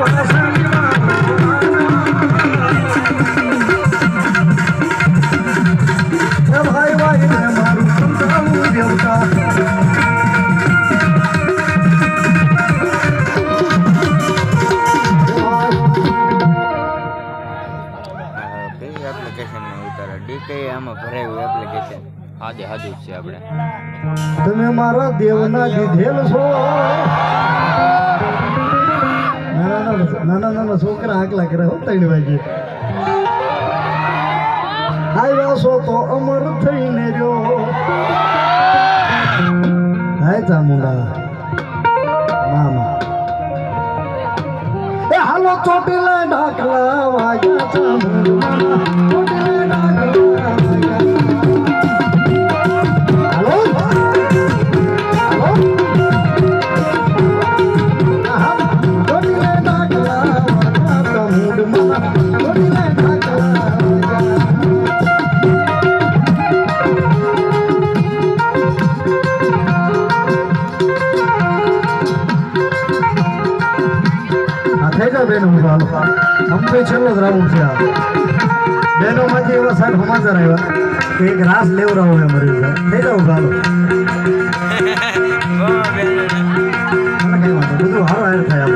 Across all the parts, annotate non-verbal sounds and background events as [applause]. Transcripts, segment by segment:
એ ભાઈ ભાઈ ને મારું સંતાવું દેવતા કઈ એપ્લિકેશનમાં ઉતારે. ડીકે આમાં ભરાયું એપ્લિકેશન હાજે હાજુ છે આપણે તમે મારા દેવના દીધેલ છો. નાના નાના છોકરા આકલા કરે હો ત્રણ વાગે. આવ્યા છો તો અમર થઈને રહ્યો. હાય ચામુંડા. મામા. હાલો ચોટીલા ડાકલા વાગ્યા ચામુંડા. આ થઈ જાવ બેનો હું હાલો. આમ તો છેલ્લો જ રાઉન્ડ છે આ. બેનો માંથી એવા સાહેબ સમાચાર આવ્યા કે એક રાસ લેવરાવો એમ રહ્યું [laughs] વાંધો નહીં. બધું હારો હાર થાય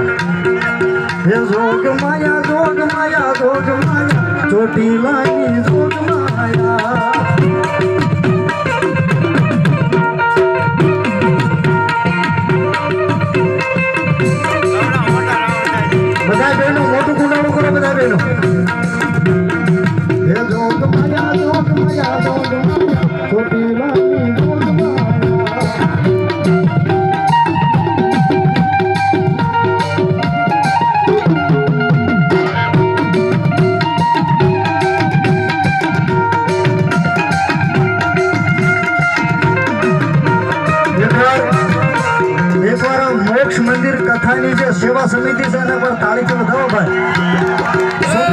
જોગ માયા જોગ માયા જોગ માયા. ચોટીલાની જોગ મોક્ષ મંદિર કથાની જે સેવા સમિતિ છે એના પર તાળી વધાવો ભાઈ.